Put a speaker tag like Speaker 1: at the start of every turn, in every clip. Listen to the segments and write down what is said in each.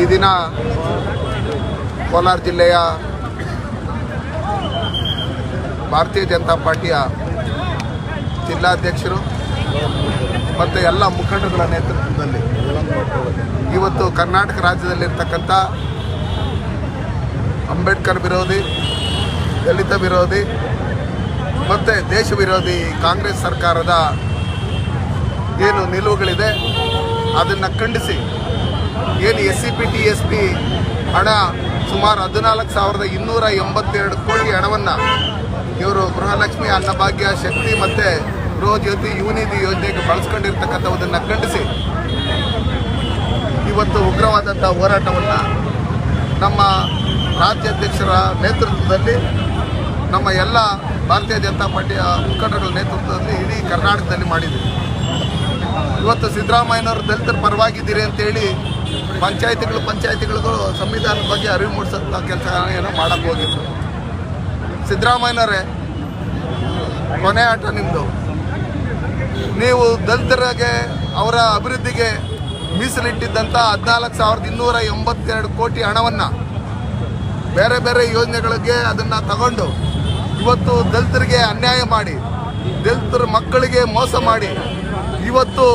Speaker 1: ಈ ದಿನ ಕೋಲಾರ ಜಿಲ್ಲೆಯ ಭಾರತೀಯ ಜನತಾ ಪಾರ್ಟಿಯ ಜಿಲ್ಲಾಧ್ಯಕ್ಷರು ಮತ್ತು ಎಲ್ಲ ಮುಖಂಡರುಗಳ ನೇತೃತ್ವದಲ್ಲಿ ಇವತ್ತು ಕರ್ನಾಟಕ ರಾಜ್ಯದಲ್ಲಿರ್ತಕ್ಕಂಥ ಅಂಬೇಡ್ಕರ್ ವಿರೋಧಿ, ದಲಿತ ವಿರೋಧಿ ಮತ್ತು ದೇಶ ವಿರೋಧಿ ಕಾಂಗ್ರೆಸ್ ಸರ್ಕಾರದ ಏನು ನಿಲುವುಗಳಿದೆ, ಅದನ್ನು ಖಂಡಿಸಿ ಏನು S C P T S P ಹಣ ಸುಮಾರು ಹದಿನಾಲ್ಕು ಸಾವಿರದ ಇನ್ನೂರ ಎಂಬತ್ತೆರಡು ಕೋಟಿ ಹಣವನ್ನು ಇವರು ಗೃಹಲಕ್ಷ್ಮಿ ಅನ್ನಭಾಗ್ಯ, ಶಕ್ತಿ ಮತ್ತು ಗೃಹಜ್ಯೋತಿ ಯುವನಿಧಿ ಯೋಜನೆಗೆ ಬಳಸ್ಕೊಂಡಿರ್ತಕ್ಕಂಥವುದನ್ನು ಖಂಡಿಸಿ ಇವತ್ತು ಉಗ್ರವಾದಂಥ ಹೋರಾಟವನ್ನು ನಮ್ಮ ರಾಜ್ಯಾಧ್ಯಕ್ಷರ ನೇತೃತ್ವದಲ್ಲಿ, ನಮ್ಮ ಎಲ್ಲ ಭಾರತೀಯ ಜನತಾ ಪಾರ್ಟಿಯ ಮುಖಂಡರ ನೇತೃತ್ವದಲ್ಲಿ ಇಡೀ ಕರ್ನಾಟಕದಲ್ಲಿ ಮಾಡಿದ್ದೀವಿ. ಇವತ್ತು ಸಿದ್ದರಾಮಯ್ಯನವರು ದಲಿತರ ಪರವಾಗಿದ್ದೀರಿ ಅಂತೇಳಿ ಪಂಚಾಯತಿಗಳು ಪಂಚಾಯತಿಗಳಿಗೂ ಸಂವಿಧಾನದ ಬಗ್ಗೆ ಅರಿವು ಮೂಡಿಸೋ ಕೆಲಸ ಏನೋ ಮಾಡಕ್ಕೆ ಹೋಗಿದ್ರು. ಸಿದ್ದರಾಮಯ್ಯನವರೇ, ಕೊನೆ ಆಟ ನಿಮ್ಮದು ನೀವು ದಲಿತರಿಗೆ ಅವರ ಅಭಿವೃದ್ಧಿಗೆ ಮೀಸಲಿಟ್ಟಿದ್ದಂಥ ಹದಿನಾಲ್ಕು ಸಾವಿರದ ಇನ್ನೂರ ಎಂಬತ್ತೆರಡು ಕೋಟಿ ಹಣವನ್ನು ಬೇರೆ ಬೇರೆ ಯೋಜನೆಗಳಿಗೆ ಅದನ್ನು ತಗೊಂಡು ಇವತ್ತು ದಲಿತರಿಗೆ ಅನ್ಯಾಯ ಮಾಡಿ, ದಲಿತರ ಮಕ್ಕಳಿಗೆ ಮೋಸ ಮಾಡಿ ಇವತ್ತು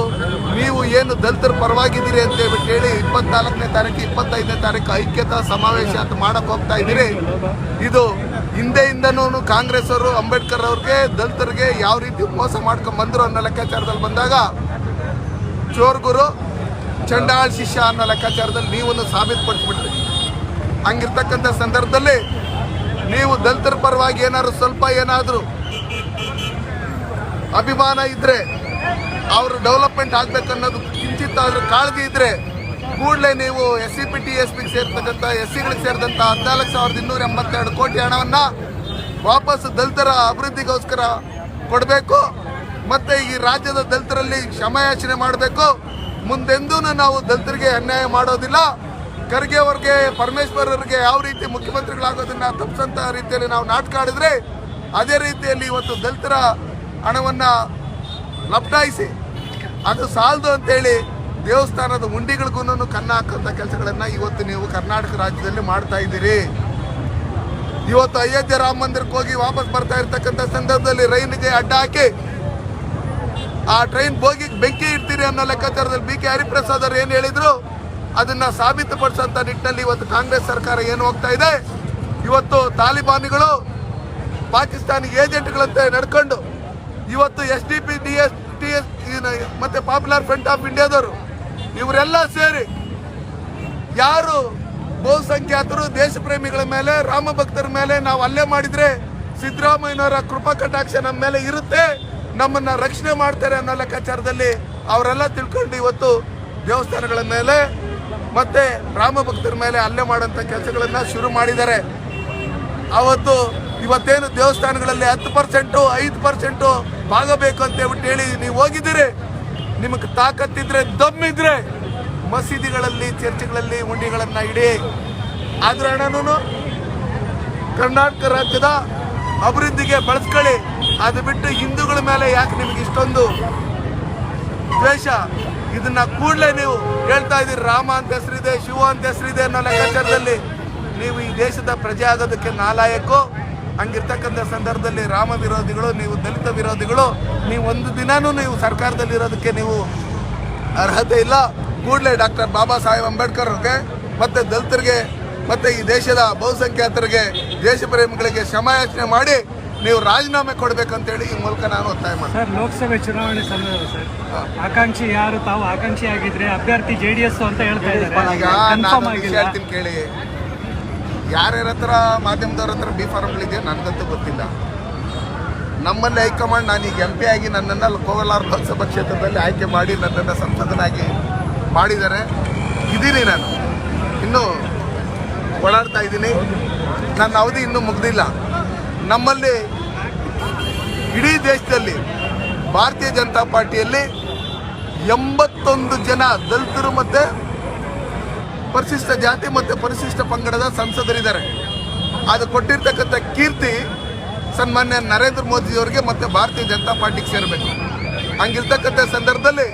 Speaker 1: ನೀವು ಏನು ದಲಿತರ ಪರವಾಗಿದ್ದೀರಿ ಅಂತ ಹೇಳ್ಬಿಟ್ಟು ಹೇಳಿ ಇಪ್ಪತ್ನಾಲ್ಕನೇ ತಾರೀಕು, ಇಪ್ಪತ್ತೈದನೇ ತಾರೀಕು ಐಕ್ಯತಾ ಸಮಾವೇಶ ಅಂತ ಮಾಡಕ್ಕೆ ಹೋಗ್ತಾ ಇದ್ದೀರಿ. ಇದು ಹಿಂದೆಯಿಂದನೂ ಕಾಂಗ್ರೆಸ್ ಅವರು, ಅಂಬೇಡ್ಕರ್ ಅವ್ರಿಗೆ, ದಲಿತರಿಗೆ ಯಾವ ರೀತಿ ಮೋಸ ಮಾಡ್ಕೊಂಡು ಬಂದರು ಅನ್ನೋ ಲೆಕ್ಕಾಚಾರದಲ್ಲಿ ಬಂದಾಗ ಚೋರ್ ಗುರು, ಚಂಡಾಳ್ ಶಿಷ್ಯ ಅನ್ನೋ ಲೆಕ್ಕಾಚಾರದಲ್ಲಿ ನೀವನ್ನು ಸಾಬೀತುಪಡಿಸ್ಬಿಟ್ರಿ. ಹಂಗಿರ್ತಕ್ಕಂಥ ಸಂದರ್ಭದಲ್ಲಿ ನೀವು ದಲಿತರ ಪರವಾಗಿ ಏನಾದ್ರು ಸ್ವಲ್ಪ ಏನಾದರೂ ಅಭಿಮಾನ ಇದ್ರೆ ಅವರು ಡೆವಲಪ್ಮೆಂಟ್ ಆಗ್ಬೇಕನ್ನೋದು ಕಿಂಚಿತ್ತಾದ್ರೂ ಕಾಳಜಿ ಇದ್ರೆ ಕೂಡಲೇ ನೀವು S C P T S ಪಿಗೆ ಸೇರ್ತಕ್ಕಂಥ ಎಸ್ ಸಿಗಳಿಗೆ ಸೇರಿದಂಥ ಹದಿನಾಲ್ಕು ಸಾವಿರದ ಇನ್ನೂರ ಎಂಬತ್ತೆರಡು ಕೋಟಿ ಹಣವನ್ನು ವಾಪಸ್ ದಲಿತರ ಅಭಿವೃದ್ಧಿಗೋಸ್ಕರ ಕೊಡಬೇಕು. ಮತ್ತು ಈ ರಾಜ್ಯದ ದಲಿತರಲ್ಲಿ ಕ್ಷಮಯಾಚನೆ ಮಾಡಬೇಕು. ಮುಂದೆಂದೂ ನಾವು ದಲಿತರಿಗೆ ಅನ್ಯಾಯ ಮಾಡೋದಿಲ್ಲ. ಖರ್ಗೆ ಅವ್ರಿಗೆ, ಪರಮೇಶ್ವರ್ ಅವ್ರಿಗೆ ಯಾವ ರೀತಿ ಮುಖ್ಯಮಂತ್ರಿಗಳಾಗೋದನ್ನು ತಪ್ಪಿಸಂತ ರೀತಿಯಲ್ಲಿ ನಾವು ನಾಟಕ ಆಡಿದ್ರೆ, ಅದೇ ರೀತಿಯಲ್ಲಿ ಇವತ್ತು ದಲಿತರ ಹಣವನ್ನು ಲಪಟಾಯಿಸಿ ಅದು ಸಾಲದು ಅಂತೇಳಿ ದೇವಸ್ಥಾನದ ಉಂಡಿಗಳಿಗೂ ಕನ್ನ ಹಾಕುವಂಥ ಕೆಲಸಗಳನ್ನ ಇವತ್ತು ನೀವು ಕರ್ನಾಟಕ ರಾಜ್ಯದಲ್ಲಿ ಮಾಡ್ತಾ ಇದ್ದೀರಿ. ಇವತ್ತು ಅಯೋಧ್ಯೆ ರಾಮ ಮಂದಿರಕ್ಕೆ ಹೋಗಿ ವಾಪಸ್ ಬರ್ತಾ ಇರ್ತಕ್ಕಂಥ ಸಂದರ್ಭದಲ್ಲಿ ರೈಲಿಗೆ ಅಡ್ಡ ಹಾಕಿ ಆ ಟ್ರೈನ್ ಬೋಗಿ ಬೆಂಕಿ ಇಡ್ತೀರಿ ಅನ್ನೋ ಲೆಕ್ಕಾಚಾರದಲ್ಲಿ ಬಿ ಕೆ ಹರಿಪ್ರಸಾದ್ ಅವರು ಏನು ಹೇಳಿದ್ರು? ಅದನ್ನ ಸಾಬೀತುಪಡಿಸುವಂತ ನಿಟ್ಟಿನಲ್ಲಿ ಇವತ್ತು ಕಾಂಗ್ರೆಸ್ ಸರ್ಕಾರ ಏನು ಹೋಗ್ತಾ ಇದೆ? ಇವತ್ತು ತಾಲಿಬಾನಿಗಳು ಪಾಕಿಸ್ತಾನಿ ಏಜೆಂಟ್ಗಳಂತೆ ನಡ್ಕೊಂಡು ಇವತ್ತು S D P, D S, T S ಮತ್ತೆ ಪಾಪ್ಯುಲರ್ ಫ್ರಂಟ್ ಆಫ್ ಇಂಡಿಯಾದವರು ಇವರೆಲ್ಲ ಸೇರಿ ಯಾರು ಬಹುಸಂಖ್ಯಾತರು ದೇಶ ಪ್ರೇಮಿಗಳ ಮೇಲೆ, ರಾಮ ಭಕ್ತರ ಮೇಲೆ ನಾವು ಅಲ್ಲೇ ಮಾಡಿದ್ರೆ ಸಿದ್ದರಾಮಯ್ಯನವರ ಕೃಪಾ ಕಟಾಕ್ಷ ನಮ್ಮ ಮೇಲೆ ಇರುತ್ತೆ, ನಮ್ಮನ್ನ ರಕ್ಷಣೆ ಮಾಡ್ತಾರೆ ಅನ್ನೋ ಲೆಕ್ಕಾಚಾರದಲ್ಲಿ ಅವರೆಲ್ಲ ತಿಳ್ಕೊಂಡು ಇವತ್ತು ದೇವಸ್ಥಾನಗಳ ಮೇಲೆ ಮತ್ತೆ ರಾಮ ಭಕ್ತರ ಮೇಲೆ ಅಲ್ಲೇ ಮಾಡುವಂತ ಕೆಲಸಗಳನ್ನ ಶುರು ಮಾಡಿದ್ದಾರೆ. ಅವತ್ತು ಇವತ್ತೇನು ದೇವಸ್ಥಾನಗಳಲ್ಲಿ ಹತ್ತು ಪರ್ಸೆಂಟು ಐದು ಪರ್ಸೆಂಟು ಭಾಗಬೇಕು ಅಂತ ಹೇಳ್ಬಿಟ್ಟು ಹೇಳಿ ನೀವು ಹೋಗಿದ್ದೀರಿ. ನಿಮಗೆ ತಾಕತ್ತಿದ್ರೆ ದಮ್ಮಿದ್ರೆ ಮಸೀದಿಗಳಲ್ಲಿ, ಚರ್ಚ್ಗಳಲ್ಲಿ ಉಂಡಿಗಳನ್ನ ಇಡಿ. ಆದ್ರೆ ಹಣನೂ ಕರ್ನಾಟಕ ರಾಜ್ಯದ ಅಭಿವೃದ್ಧಿಗೆ ಬಳಸ್ಕೊಳ್ಳಿ. ಅದು ಬಿಟ್ಟು ಹಿಂದೂಗಳ ಮೇಲೆ ಯಾಕೆ ನಿಮ್ಗೆ ಇಷ್ಟೊಂದು ದ್ವೇಷ? ಇದನ್ನ ಕೂಡಲೇ ನೀವು ಹೇಳ್ತಾ ಇದ್ದೀರಿ. ರಾಮ ಅಂತ ಹೆಸರಿದೆ, ಶಿವ ಅಂತ ಹೆಸರಿದೆ ಅನ್ನೋ ಲೆಕ್ಕಾಚಾರದಲ್ಲಿ ನೀವು ಈ ದೇಶದ ಪ್ರಜೆ ಆಗೋದಕ್ಕೆ ನಾಲಾಯಕು? ಹಂಗಿರ್ತಕ್ಕಂಥ ಸಂದರ್ಭದಲ್ಲಿ ರಾಮ ವಿರೋಧಿಗಳು ನೀವು ದಲಿತ ವಿರೋಧಿಗಳು ನೀವು ಒಂದು ದಿನಾನೂ ನೀವು ಸರ್ಕಾರದಲ್ಲಿ ಇರೋದಕ್ಕೆ ನೀವು ಅರ್ಹತೆ ಇಲ್ಲ. ಕೂಡಲೇ ಡಾಕ್ಟರ್ ಬಾಬಾ ಸಾಹೇಬ್ ಅಂಬೇಡ್ಕರ್ ಅವ್ರಿಗೆ ಮತ್ತು ದಲಿತರಿಗೆ ಮತ್ತು ಈ ದೇಶದ ಬಹುಸಂಖ್ಯಾತರಿಗೆ ದೇಶ ಪ್ರೇಮಿಗಳಿಗೆ ಕ್ಷಮಾಯಾಚನೆ ಮಾಡಿ ನೀವು ರಾಜೀನಾಮೆ ಕೊಡಬೇಕಂತೇಳಿ ಈ ಮೂಲಕ ನಾನು ಒತ್ತಾಯ ಮಾಡ್ತೀನಿ.
Speaker 2: ಸರ್ ಲೋಕಸಭೆ ಚುನಾವಣೆ ಸಂದರ್ಭ ಸರ್ ಆಕಾಂಕ್ಷಿ ಯಾರು ತಾವು ಆಕಾಂಕ್ಷಿ ಆಗಿದ್ರೆ ಅಭ್ಯರ್ಥಿ ಜೆ ಡಿ ಎಸ್ ಅಂತ ಹೇಳ್ತಾ ಇದ್ದಾರೆ.
Speaker 1: ಕೇಳಿ. ಯಾರ್ಯಾರ ಹತ್ರ ಮಾಧ್ಯಮದವ್ರ ಹತ್ರ ಬಿ ಫಾರ್ಮ್ಗಳಿದೆಯೋ ನನಗಂತೂ ಗೊತ್ತಿಲ್ಲ. ನಮ್ಮಲ್ಲಿ ಹೈಕಮಾಂಡ್ ನಾನೀಗ ಎಂ ಪಿ ಆಗಿ ನನ್ನನ್ನು ಕೋಲಾರ ಲೋಕಸಭಾ ಕ್ಷೇತ್ರದಲ್ಲಿ ಆಯ್ಕೆ ಮಾಡಿ ನನ್ನನ್ನು ಸಂಸದನಾಗಿ ಮಾಡಿದ್ದಾರೆ. ಇದ್ದೀನಿ ನಾನು. ಇನ್ನೂ ಓಡಾಡ್ತಾ ಇದ್ದೀನಿ ನನ್ನ ಅವಧಿ ಇನ್ನೂ ಮುಗ್ದಿಲ್ಲ. ನಮ್ಮಲ್ಲಿ ಇಡೀ ದೇಶದಲ್ಲಿ ಭಾರತೀಯ ಜನತಾ ಪಾರ್ಟಿಯಲ್ಲಿ ಎಂಬತ್ತೊಂದು ಜನ ದಲಿತರು ಮತ್ತು ಪರಿಶಿಷ್ಟ ಜಾತಿ ಮತ್ತು ಪರಿಶಿಷ್ಟ ಪಂಗಡದ ಸಂಸದರಿದ್ದಾರೆ. ಅದು ಕೊಟ್ಟಿರ್ತಕ್ಕಂಥ ಕೀರ್ತಿ ಸನ್ಮಾನ್ಯ ನರೇಂದ್ರ ಮೋದಿಯವರಿಗೆ ಮತ್ತು ಭಾರತೀಯ ಜನತಾ ಪಾರ್ಟಿಗೆ ಸೇರಬೇಕು. ಹಂಗಿರ್ತಕ್ಕಂಥ ಸಂದರ್ಭದಲ್ಲಿ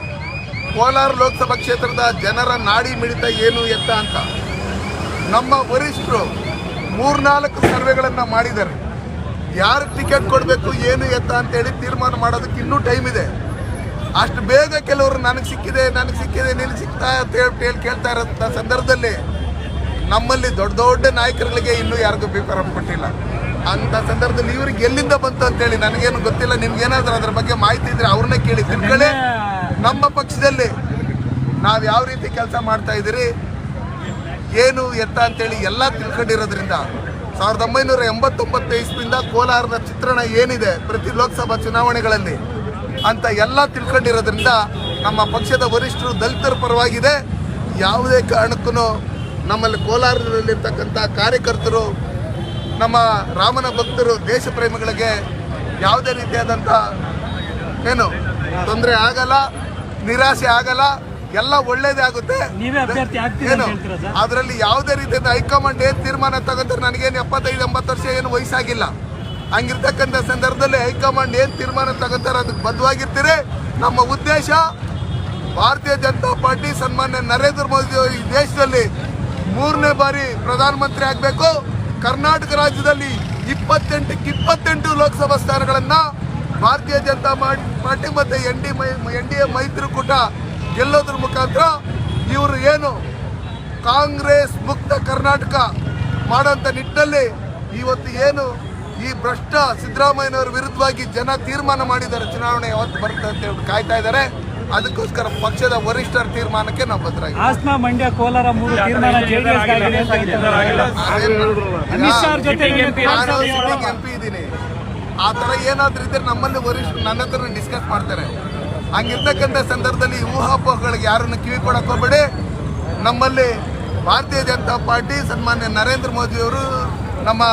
Speaker 1: ಕೋಲಾರ ಲೋಕಸಭಾ ಕ್ಷೇತ್ರದ ಜನರ ನಾಡಿ ಮಿಡಿತ ಏನು ಎತ್ತ ಅಂತ. ನಮ್ಮ ವರಿಷ್ಠರು ಮೂರ್ನಾಲ್ಕು ಸರ್ವೆಗಳನ್ನು ಮಾಡಿದ್ದಾರೆ. ಯಾರು ಟಿಕೆಟ್ ಕೊಡಬೇಕು, ಏನು ಎತ್ತ ಅಂತೇಳಿ ತೀರ್ಮಾನ ಮಾಡೋದಕ್ಕೆ ಇನ್ನೂ ಟೈಮ್ ಇದೆ. ಅಷ್ಟು ಬೇಗ ಕೆಲವರು ನನಗೆ ಸಿಕ್ಕಿದೆ ನನಗೆ ಸಿಕ್ಕಿದೆ ನೀನು ಸಿಗ್ತಾ ಅಂತ ಹೇಳಿ ಕೇಳ್ತಾ ಇರೋಂಥ ಸಂದರ್ಭದಲ್ಲಿ ನಮ್ಮಲ್ಲಿ ದೊಡ್ಡ ದೊಡ್ಡ ನಾಯಕರುಗಳಿಗೆ ಇನ್ನೂ ಯಾರಿಗೂ ಬೇಕಾರ ಕೊಟ್ಟಿಲ್ಲ. ಅಂಥ ಸಂದರ್ಭದಲ್ಲಿ ಇವ್ರಿಗೆ ಎಲ್ಲಿಂದ ಬಂತು ಅಂತೇಳಿ ನನಗೇನು ಗೊತ್ತಿಲ್ಲ. ನಿಮ್ಗೇನಾದ್ರೂ ಅದ್ರ ಬಗ್ಗೆ ಮಾಹಿತಿ ಇದ್ರೆ ಅವ್ರನ್ನೇ ಕೇಳಿ. ತಿಳ್ಕೊಳ್ಳಿ. ನಮ್ಮ ಪಕ್ಷದಲ್ಲಿ ನಾವು ಯಾವ ರೀತಿ ಕೆಲಸ ಮಾಡ್ತಾ ಇದ್ದೀರಿ? ಏನು ಎತ್ತ ಅಂತೇಳಿ ಎಲ್ಲ ತಿಳ್ಕೊಂಡಿರೋದ್ರಿಂದ ಸಾವಿರದ ಒಂಬೈನೂರ ಎಂಬತ್ತೊಂಬತ್ತು ಇಸ್ವಿಯಿಂದ ಕೋಲಾರದ ಚಿತ್ರಣ ಏನಿದೆ ಪ್ರತಿ ಲೋಕಸಭಾ ಚುನಾವಣೆಗಳಲ್ಲಿ ಅಂತ ಎಲ್ಲ ತಿಳ್ಕೊಂಡಿರೋದ್ರಿಂದ ನಮ್ಮ ಪಕ್ಷದ ವರಿಷ್ಠರು ದಲಿತರ ಪರವಾಗಿದೆ. ಯಾವುದೇ ಕಾರಣಕ್ಕೂ ನಮ್ಮಲ್ಲಿ ಕೋಲಾರದಲ್ಲಿರ್ತಕ್ಕಂಥ ಕಾರ್ಯಕರ್ತರು ನಮ್ಮ ರಾಮನ ಭಕ್ತರು ದೇಶ ಪ್ರೇಮಿಗಳಿಗೆ ಯಾವುದೇ ರೀತಿಯಾದಂಥ ಏನು ತೊಂದರೆ ಆಗಲ್ಲ ನಿರಾಸೆ ಆಗಲ್ಲ ಎಲ್ಲ ಒಳ್ಳೇದೇ ಆಗುತ್ತೆ. ಏನು ಅದರಲ್ಲಿ ಯಾವುದೇ ರೀತಿಯಿಂದ ಹೈಕಮಾಂಡ್ ಏನು ತೀರ್ಮಾನ ತಗೊಂಡ್ರೆ ನನಗೇನು ಎಪ್ಪತ್ತೈದು ಎಂಬತ್ತು ವರ್ಷ ಏನು ವಯಸ್ಸಾಗಿಲ್ಲ. ಹಂಗಿರ್ತಕ್ಕಂಥ ಸಂದರ್ಭದಲ್ಲಿ ಹೈಕಮಾಂಡ್ ಏನ್ ತೀರ್ಮಾನ ತಗೋತಾರೆ ಅದಕ್ಕೆ ಬದ್ಧವಾಗಿರ್ತೀರಿ. ನಮ್ಮ ಉದ್ದೇಶ ಭಾರತೀಯ ಜನತಾ ಪಾರ್ಟಿ ಸನ್ಮಾನ್ಯ ನರೇಂದ್ರ ಮೋದಿ ಈ ದೇಶದಲ್ಲಿ ಮೂರನೇ ಬಾರಿ ಪ್ರಧಾನಮಂತ್ರಿ ಆಗಬೇಕು. ಕರ್ನಾಟಕ ರಾಜ್ಯದಲ್ಲಿ ಇಪ್ಪತ್ತೆಂಟಕ್ಕೆ ಇಪ್ಪತ್ತೆಂಟು ಲೋಕಸಭಾ ಸ್ಥಾನಗಳನ್ನು ಭಾರತೀಯ ಜನತಾ ಪಾರ್ಟಿ ಮತ್ತೆ N D N D A ಮೈತ್ರಿಕೂಟ ಗೆಲ್ಲೋದ್ರ ಮುಖಾಂತರ ಇವರು ಏನು ಕಾಂಗ್ರೆಸ್ ಮುಕ್ತ ಕರ್ನಾಟಕ ಮಾಡೋಂಥ ನಿಟ್ಟಿನಲ್ಲಿ ಇವತ್ತು ಏನು ಈ ಭ್ರಷ್ಟ ಸಿದ್ದರಾಮಯ್ಯನವರ ವಿರುದ್ಧವಾಗಿ ಜನ ತೀರ್ಮಾನ ಮಾಡಿದ್ದಾರೆ. ಚುನಾವಣೆ ಯಾವತ್ತು ಬರುತ್ತೆ ಅಂತ ಹೇಳಿ ಕಾಯ್ತಾ ಇದ್ದಾರೆ. ಅದಕ್ಕೋಸ್ಕರ ಪಕ್ಷದ ವರಿಷ್ಠರ ತೀರ್ಮಾನಕ್ಕೆ ನಾವು ಬದ್ಧರಾಗಿದ್ದೀವಿ.
Speaker 2: ಹಾಸನ ಮಂಡ್ಯ ಕೋಲಾರ ಮೂರು ತೀರ್ಮಾನ ಜೆಡಿಎಸ್ ಆಗಿದೆ ಅಂತ ಹೇಳ್ತಾರೆ. ಅಮಿತ್ ಶಾ ಅವ್ರ ಜೊತೆ
Speaker 1: ನಾನು ಸಿಟ್ಟಿಂಗ್ ಎಂ ಪಿ ಇದ್ದೀನಿ. ಆ ಥರ ಏನಾದ್ರೂ ಇದ್ರೆ ನಮ್ಮಲ್ಲಿ ವರಿಷ್ಠ ನನ್ನ ಹತ್ರ ಡಿಸ್ಕಸ್ ಮಾಡ್ತಾರೆ. ಹಂಗಿರ್ತಕ್ಕಂಥ ಸಂದರ್ಭದಲ್ಲಿ ಊಹಾಪೋಹಗಳಿಗೆ ಯಾರನ್ನು ಕಿವಿ ಕೊಡಕ್ಕೆ ಹೋಗ್ಬೇಡಿ. ನಮ್ಮಲ್ಲಿ ಭಾರತೀಯ ಜನತಾ ಪಾರ್ಟಿ ಸನ್ಮಾನ್ಯ ನರೇಂದ್ರ ಮೋದಿ ಅವರು ನಮ್ಮ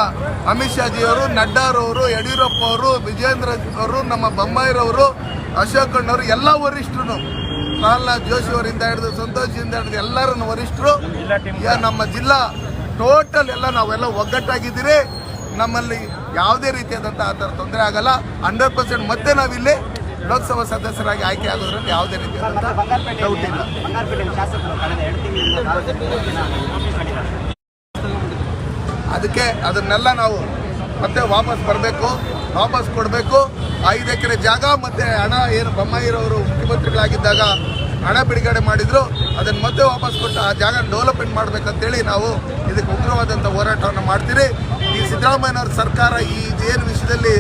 Speaker 1: ಅಮಿತ್ ಶಾ ಜಿಯವರು ನಡ್ಡಾರವರು ಯಡಿಯೂರಪ್ಪ ಅವರು ವಿಜೇಂದ್ರ ಅವರು ನಮ್ಮ ಬೊಮ್ಮಾಯಿರವರು ಅಶೋಕ್ ಅಣ್ಣವರು ಎಲ್ಲ ವರಿಷ್ಠರು. ಪ್ರಹ್ಲಾದ್ ಜೋಶಿ ಅವರಿಂದ ಹಿಡಿದು ಸಂತೋಷದಿಂದ ಹಿಡಿದು ಎಲ್ಲರನ್ನು ವರಿಷ್ಠರು. ಯಾ- ನಮ್ಮ ಜಿಲ್ಲಾ ಟೋಟಲ್ ಎಲ್ಲ ನಾವೆಲ್ಲ ಒಗ್ಗಟ್ಟಾಗಿದ್ದೀರಿ. ನಮ್ಮಲ್ಲಿ ಯಾವುದೇ ರೀತಿಯಾದಂಥ ಆ ಥರ ತೊಂದರೆ ಆಗಲ್ಲ. ಹಂಡ್ರೆಡ್ ಪರ್ಸೆಂಟ್ ಮತ್ತೆ ನಾವಿಲ್ಲಿ ಲೋಕಸಭಾ ಸದಸ್ಯರಾಗಿ ಆಯ್ಕೆ ಆಗೋದ್ರಲ್ಲಿ ಯಾವುದೇ ರೀತಿಯಾದಂಥ ಡೌಟ್ ಇಲ್ಲ. ಅದಕ್ಕೆ ಅದನ್ನೆಲ್ಲ ನಾವು ಮತ್ತೆ ವಾಪಸ್ ಬರಬೇಕು, ವಾಪಸ್ ಕೊಡಬೇಕು. ಐದು ಎಕರೆ ಜಾಗ ಮತ್ತೆ ಹಣ ಏನು ಬೊಮ್ಮಾಯಿರವರು ಮುಖ್ಯಮಂತ್ರಿಗಳಾಗಿದ್ದಾಗ ಹಣ ಬಿಡುಗಡೆ ಮಾಡಿದ್ರು. ಅದನ್ನು ಮತ್ತೆ ವಾಪಸ್ ಕೊಟ್ಟು ಆ ಜಾಗ ಡೆವಲಪ್ಮೆಂಟ್ ಮಾಡಬೇಕಂತೇಳಿ ನಾವು ಇದಕ್ಕೆ ಉಗ್ರವಾದಂಥ ಹೋರಾಟವನ್ನು ಮಾಡ್ತೀರಿ. ಈ ಸಿದ್ದರಾಮಯ್ಯನವ್ರ ಸರ್ಕಾರ ಈ ಏನು ವಿಷಯದಲ್ಲಿ